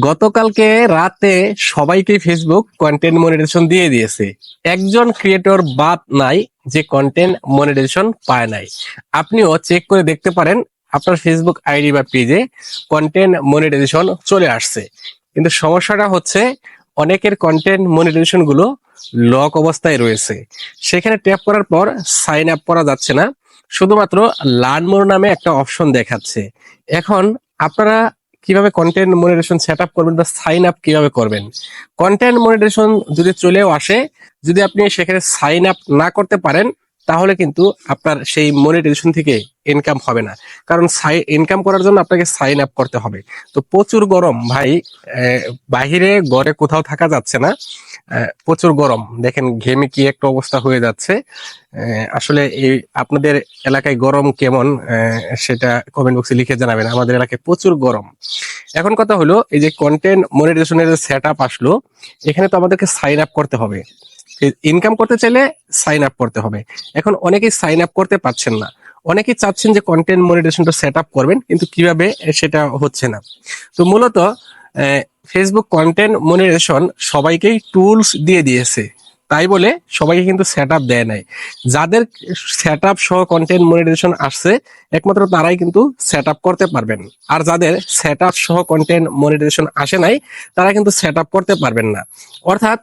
গতকালকে রাতে সবাইকে ফেসবুক কন্টেন্ট মনিটাইজেশন দিয়ে দিয়েছে। একজন ক্রিয়েটর বাদ নাই যে কন্টেন্ট মনিটাইজেশন পায় নাই। আপনিও চেক করে দেখতে পারেন আপনার ফেসবুক আইডি বা পেজে কন্টেন্ট মনিটাইজেশন চলে আসছে। কিন্তু সমস্যাটা হচ্ছে অনেকের কন্টেন্ট মনিটাইজেশনগুলো লক অবস্থায় রয়েছে। সেখানে ট্যাপ করার পর সাইন আপ করা যাচ্ছে না। শুধুমাত্র লার্ন মোর নামে একটা অপশন দেখাচ্ছে। এখন আপনারা কীভাবে কন্টেন্ট মনিটেশন সেট আপ করবেন বা সাইন আপ কীভাবে করবেন? কন্টেন্ট মনিটেশন যদি চলেও আসে, যদি আপনি সেখানে সাইন আপ না করতে পারেন, তাহলে কিন্তু আপনার সেই মনিটাইজেশন থেকে ইনকাম হবে না। কারণ ইনকাম করার জন্য আপনাকে সাইন আপ করতে হবে। তো প্রচুর গরম ভাই বাহিরে, ঘরে কোথাও থাকা যাচ্ছে না। প্রচুর গরম। দেখেন, ঘেমে কি একটা অবস্থা হয়ে যাচ্ছে। আসলে এই আপনাদের এলাকায় গরম কেমন? সেটা কমেন্ট বক্সে লিখে জানাবেন। আমাদের এলাকায় প্রচুর গরম। এখন কথা হলো, এই যে কন্টেন্ট মনিটাইজেশনের সেট আপ আসলো, এখানে তো আমাদেরকে সাইন আপ করতে হবে। ইনকাম করতে চাইলে সাইন আপ করতে হবে। এখন অনেকেই সাইন আপ করতে পারছেন না। অনেকেই চাচ্ছেন যে কন্টেন্ট মনিটাইজেশনটা সেট আপ করবেন, কিন্তু কীভাবে সেটা হচ্ছে না। তো মূলত ফেসবুক কন্টেন্ট মনিটাইজেশন সবাইকেই টুলস দিয়ে দিয়েছে। তাই বলে সবাইকে কিন্তু সেট আপ দেয় নাই। যাদের সেট আপ সহ কন্টেন্ট মনিটাইজেশন আসছে, একমাত্র তারাই কিন্তু সেট আপ করতে পারবেন। আর যাদের সেট আপ সহ কন্টেন্ট মনিটাইজেশন আসে নাই, তারা কিন্তু সেট আপ করতে পারবেন না। অর্থাৎ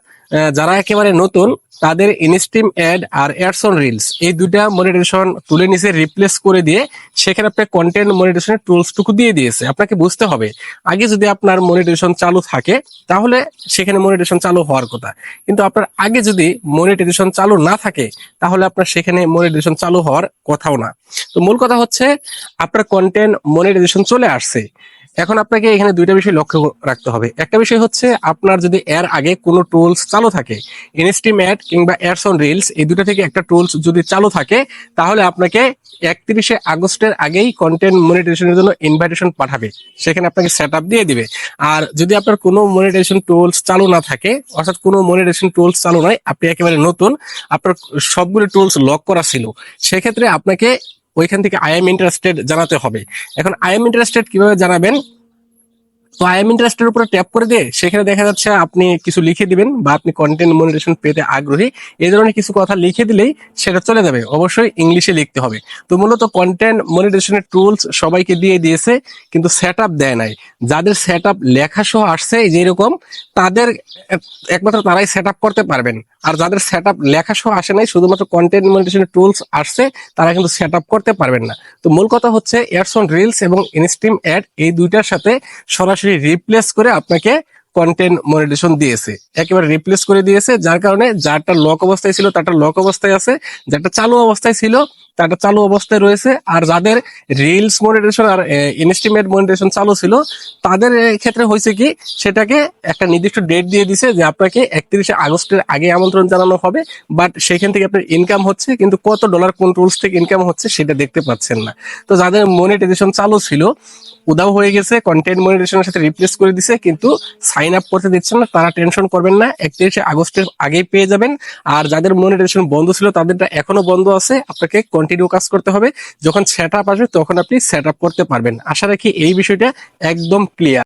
যারা একেবারে নতুন, তাদের ইনস্ট্রিম অ্যাড আর অ্যাডস অন রিলস এই দুটা মনিটাইজেশন তুলে নিচে রিপ্লেস করে দিয়ে সেখানে আপনার কন্টেন্ট মনিটাইজেশনের টুলস টুকু দিয়ে দিয়েছে। আপনাকে বুঝতে হবে, আগে যদি আপনার মনিটাইজেশন চালু থাকে, তাহলে সেখানে মনিটাইজেশন চালু হওয়ার কথা। কিন্তু আপনার আগে যদি মনিটাইজেশন চালু না থাকে, তাহলে আপনার সেখানে মনিটাইজেশন চালু হওয়ার কথাও না। তো মূল কথা হচ্ছে, আপনার কন্টেন্ট মনিটাইজেশন চলে আসছে। এখন আপনাকে এখানে দুইটা বিষয় লক্ষ্য রাখতে হবে। একটা বিষয় হচ্ছে, আপনার যদি এর আগে কোনো টুলস চালু থাকে ইনস্ট্রিম অ্যাড কিংবা অন রিলস এই দুটো থেকে একটা টুলস যদি চালু থাকে, তাহলে আপনাকে একত্রিশে আগস্টের আগেই কন্টেন্ট মনিটাইজেশনের জন্য ইনভাইটেশন পাঠাবে। সেখানে আপনাকে সেট দিয়ে দিবে। আর যদি আপনার কোনো মনিটাইজেশন টুলস চালু না থাকে, অর্থাৎ কোনো মনিটাইজেশন টুলস চালু নয়, আপনি একেবারে নতুন, আপনার সবগুলো টুলস লক করা ছিল, সেক্ষেত্রে আপনাকে ওইখান থেকে আই এম ইন্টারেস্টেড জানাতে হবে। এখন আই এম ইন্টারেস্টেড কীভাবে জানাবেন? তো আই এম ইন্টারেস্টের উপরে ট্যাপ করে দিয়ে সেখানে দেখা যাচ্ছে আপনি কিছু লিখে দিবেন বা আপনি কন্টেন্ট মনিটেশন পেতে আগ্রহী। এই ধরনের কিছু কথা লিখে দিলেই সেটা চলে যাবে। অবশ্যই ইংলিশে লিখতে হবে। তো মূলত কন্টেন্ট মনিটেশনের টুলস সবাইকে দিয়ে দিয়েছে, কিন্তু সেট আপ দেয় নাই। যাদের সেট আপ লেখা সহ আসছে যেরকম তাদের এক- একমাত্র তারাই সেট আপ করতে পারবেন। আর যাদের সেট আপ লেখা সহ আসে নাই, শুধুমাত্র কন্টেন্ট মনিটেশনের টুলস আসছে, তারা কিন্তু সেট আপ করতে পারবেন না। তো মূল কথা হচ্ছে এয়ারস অন রিলস এবং ইনস্ট্রিম অ্যাড এই দুইটার সাথে সরাসরি রিপ্লেস করে আপনাকে কন্টেন্ট মনিটেশন দিয়েছে। একেবারে রিপ্লেস করে দিয়েছে, যার কারণে যারটা লক অবস্থায় ছিল, তারটা লক অবস্থায় আছে, যারটা চালু অবস্থায় ছিল তারটা চালু অবস্থায় রয়েছে। আর যাদের রিলস মনিটেশন আর ইনস্টিমেট মনিটেশন চালু ছিল, তাদের ক্ষেত্রে হয়েছে কি, সেটাকে একটা নির্দিষ্ট ডেট দিয়ে দিছে যে আপনাকে একত্রিশে আগস্টের আগে আমন্ত্রণ জানানো হবে বাট সেখান থেকে আপনার ইনকাম হচ্ছে, কিন্তু কত ডলার কোন টুলস থেকে ইনকাম হচ্ছে সেটা দেখতে পাচ্ছেন না। তো যাদের মনিটাইজেশন চালু ছিল উদাও হয়ে গেছে কন্টেন্ট মনিটাইজেশনের সাথে রিপ্লেস করে দিছে, কিন্তু সাইন আপ করতে দিচ্ছেন না, তারা টেনশন করবেন না, একত্রিশে আগস্টের আগেই পেয়ে যাবেন। আর যাদের মনিটাইজেশন বন্ধ ছিল, তাদেরটা এখনও বন্ধ আছে, আপনাকে কন্টিনিউ কাজ করতে হবে। যখন সেট আসবে, তখন আপনি সেট করতে পারবেন। আশা রাখি এই বিষয়টা একদম ক্লিয়ার